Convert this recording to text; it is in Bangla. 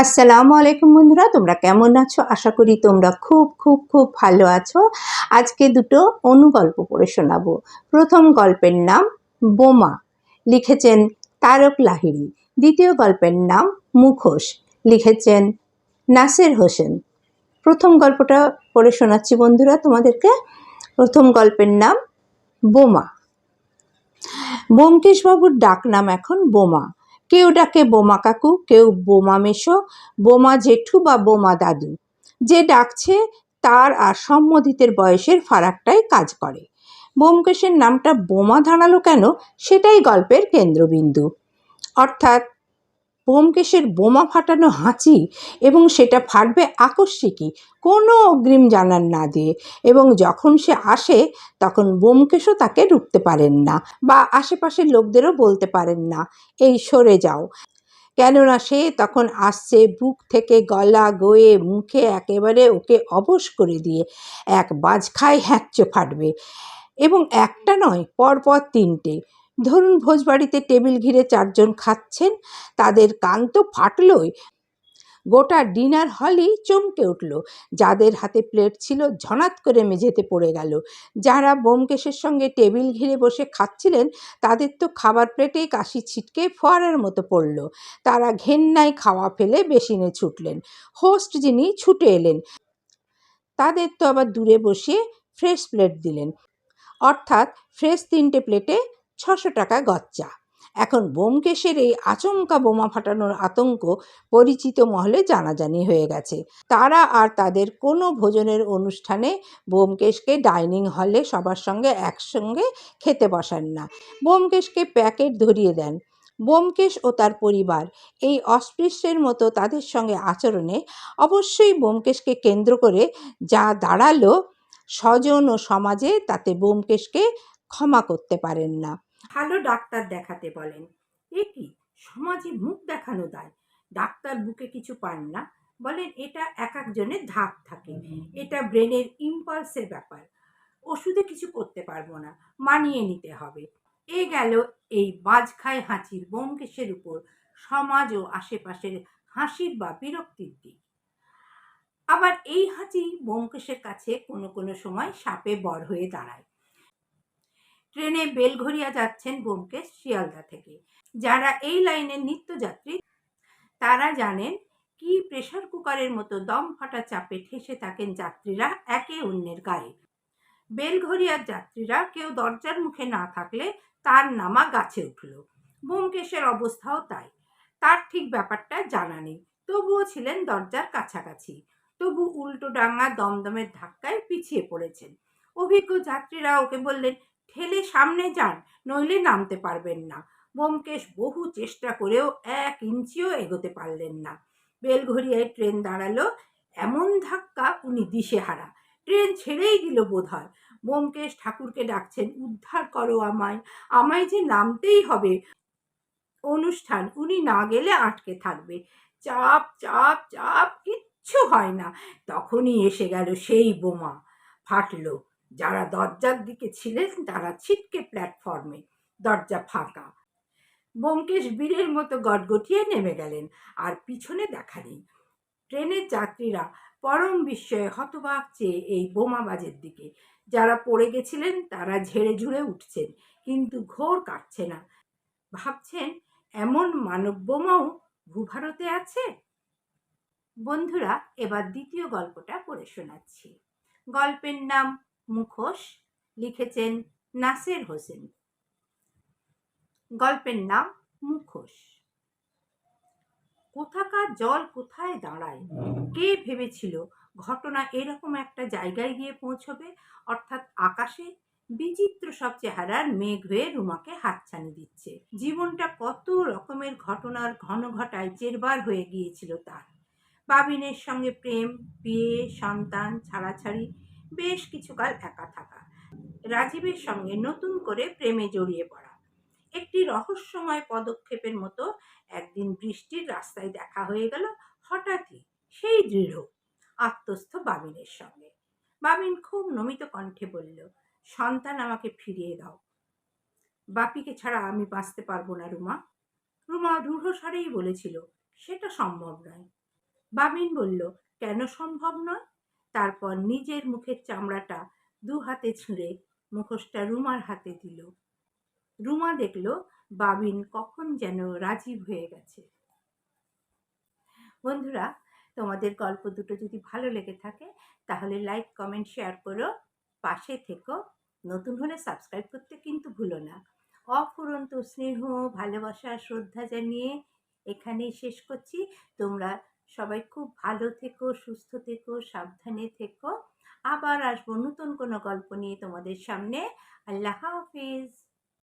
আসসালামু আলাইকুম বন্ধুরা, তোমরা কেমন আছো? আশা করি তোমরা খুব খুব খুব ভালো আছো। আজকে দুটো অনুগল্প পড়ে শোনাবো। প্রথম গল্পের নাম বোমা, লিখেছেন তারক লাহিড়ী। দ্বিতীয় গল্পের নাম মুখোশ, লিখেছেন নাসের হোসেন। প্রথম গল্পটা পড়ে শোনাচ্ছি বন্ধুরা তোমাদেরকে। প্রথম গল্পের নাম বোমা। ব্যোমকেশবাবুর ডাক নাম এখন বোমা। কেউ ডাকে বোমা কাকু, কেউ বোমা মেশো, বোমা জেঠু বা বোমা দাদু। যে ডাকছে, তার আর সম্মোধিতের বয়সের ফারাকটাই কাজ করে। বোমকেশের নামটা বোমা ধারালো কেন, সেটাই গল্পের কেন্দ্রবিন্দু। অর্থাৎ ব্যোমকেশের বোমা ফাটানো হাঁচি এবং সেটা ফাটবে আকস্মিকই। কোনো অগ্রিম জানান না দিয়ে। এবং যখন সে আসে, তখন ব্যোমকেশও তাকে রুখতে পারেন না বা আশেপাশের লোকদেরও বলতে পারেন না, এই সরে যাও। কেননা সে তখন আসছে বুক থেকে গলা গয়ে, মুখে একেবারে ওকে অবশ করে দিয়ে। এক বাজখায় হ্যাঁচ্চ ফাটবে। এবং একটা নয়, পরপর তিনটে। ধরুন ভোজবাড়িতে টেবিল ঘিরে চারজন খাচ্ছেন, তাদের কান তো ফাটলই। গোটা ডিনার হলই চমকে উঠল। যাদের হাতে প্লেট ছিল ঝনাত করে মেঝেতে পড়ে গেল। যারা বোমকেশের সঙ্গে টেবিল ঘিরে বসে খাচ্ছিলেন, তাদের তো খাবার প্লেটেই কাশি ছিটকে ফোয়ারার মতো পড়ল। তারা ঘেন্নায় খাওয়া ফেলে বেসিনে ছুটলেন। হোস্ট যিনি ছুটে এলেন। তাদের তো আবার দূরে বসিয়ে ফ্রেশ প্লেট দিলেন। অর্থাৎ ফ্রেশ তিনটে প্লেটে ছশো টাকা গচ্চা। এখন বোমকেশের এই আচমকা বোমা ফাটানোর আতঙ্ক পরিচিত মহলে জানাজানি হয়ে গেছে। তারা আর তাদের কোনো ভোজনের অনুষ্ঠানে বোমকেশকে ডাইনিং হলে সবার সঙ্গে একসঙ্গে খেতে বসান না। বোমকেশকে প্যাকেট ধরিয়ে দেন। বোমকেশ ও তার পরিবার এই অস্পৃশ্যের মতো তাদের সঙ্গে আচরণে অবশ্যই বোমকেশকে কেন্দ্র করে যা দাঁড়াল স্বজন ও সমাজে তাতে বোমকেশকে ক্ষমা করতে পারেন না। ভালো ডাক্তার দেখাতে বলেন। এ কি? সমাজে মুখ দেখানো দায়। ডাক্তার বুকে কিছু পান না। বলেন এটা এক একজনের ধাপ থাকে। এটা ব্রেনের ইম্পালসের ব্যাপার। ওষুধে কিছু করতে পারব না। মানিয়ে নিতে হবে। এ গেল এই বাজখায় হাঁচির ব্যোমকেশের উপর। সমাজ ও আশেপাশের হাসির বা বিরক্তির দিক। আবার এই হাঁচি ব্যোমকেশের কাছে কোনো কোনো সময় সাপে বর হয়ে দাঁড়ায়। ট্রেনে বেলঘরিয়া যাচ্ছেন ব্যোমকেশ শিয়ালদা থেকে। যারা এই লাইনের নিত্যযাত্রী, তারা জানেন, কি প্রেশার কুকারের মতো দম ফাটা চাপে ঠেসে থাকেন যাত্রীরা একে অন্যের গায়ে। বেলঘরিয়ার যাত্রীরা কেউ দরজার মুখে না থাকলে তার নামা গাছে উঠল। ব্যোমকেশের অবস্থাও তাই। তার ঠিক ব্যাপারটা জানা নেই। তবুও ছিলেন দরজার কাছাকাছি। তবু উল্টো ডাঙা দমদমের ধাক্কায় পিছিয়ে পড়েছেন। অভিজ্ঞ যাত্রীরা ওকে বললেন ঠেলে সামনে যান, নইলে নামতে পারবেন না। ব্যোমকেশ বহু চেষ্টা করেও এক ইঞ্চিও এগোতে পারলেন না। বেলঘরিয়ায় ট্রেন দাঁড়াল, এমন ধাক্কা উনি দিশেহারা। ট্রেন ছেড়েই দিল বোধ হয় ব্যোমকেশ ঠাকুরকে ডাকছেন, উদ্ধার করো আমায় আমায় যে নামতেই হবে। অনুষ্ঠান, উনি না গেলে আটকে থাকবে। চাপ চাপ চাপ, কিচ্ছু হয় না। তখনই এসে গেল সেই বোমা। ফাটলো। যারা দরজার দিকে ছিলেন তারা ছিটকে প্ল্যাটফর্মে দরজা ফাঁকা। ব্যোমকেশ বীরের মতো গটগটিয়ে নেমে গেলেন আর পিছনে দেখা নেই। ট্রেনের যাত্রীরা পরম বিস্ময়ে হতবাক চেয়ে এই বোমাবাজের দিকে। যারা পড়ে গেছিলেন তারা ঝেড়ে ঝুড়ে উঠছেন, কিন্তু ঘোর কাটছে না। ভাবছেন, এমন মানব বোমাও ভূভারতে আছে? বন্ধুরা, এবার দ্বিতীয় গল্পটা পড়ে শোনাচ্ছি। গল্পের নাম মুখোশ লিখেছেন নাসের হোসেন। গল্পের নাম মুখোশ। কোথাকার জল কোথায় দাঁড়ায়? কে ভেবেছিল ঘটনা এরকম একটা জায়গায় গিয়ে পৌঁছবে? অর্থাৎ আকাশে বিচিত্র সব চেহারার মেঘ হয়ে রুমাকে হাতছানি দিচ্ছে। জীবনটা কত রকমের ঘটনার ঘন ঘটায় চেরবার হয়ে গিয়েছিল তার। বাবিনের সঙ্গে প্রেম, বিয়ে, সন্তান, ছাড়াছাড়ি বেশ কিছুকাল একা থাকা। রাজীবের সঙ্গে নতুন করে প্রেমে জড়িয়ে পড়া। একটি রহস্যময় পদক্ষেপের মতো একদিন বৃষ্টির রাস্তায় দেখা হয়ে গেল হঠাৎই সেই দৃঢ়, আত্মস্থ বাবিনের সঙ্গে। বাবিন খুব নমিত কণ্ঠে বলল, সন্তান আমাকে ফিরিয়ে দাও। বাপিকে ছাড়া আমি বাঁচতে পারব না, রুমা। রুমা রূঢ় স্বরেই বলেছিল, সেটা সম্ভব নয়। বাবিন বলল, কেন সম্ভব নয়? তারপর নিজের মুখের চামড়াটা দু হাতে ছুঁড়ে মুখোশটা রুমার হাতে দিল। রুমা দেখল বাবিন কখন যেন রাজীব হয়ে গেছে। বন্ধুরা, তোমাদের গল্প দুটো যদি ভালো লেগে থাকে, তাহলে লাইক কমেন্ট শেয়ার করো। পাশে থেকো। নতুন হলে সাবস্ক্রাইব করতে কিন্তু ভুলো না। অফুরন্ত স্নেহ, ভালোবাসা, শ্রদ্ধা জানিয়ে এখানেই শেষ করছি। তোমরা সবাই খুব ভালো থেকো, সুস্থ থেকো, সাবধানে থেকো। আবার আসব নতুন কোনো গল্প নিয়ে তোমাদের সামনে। আল্লাহ হাফিজ।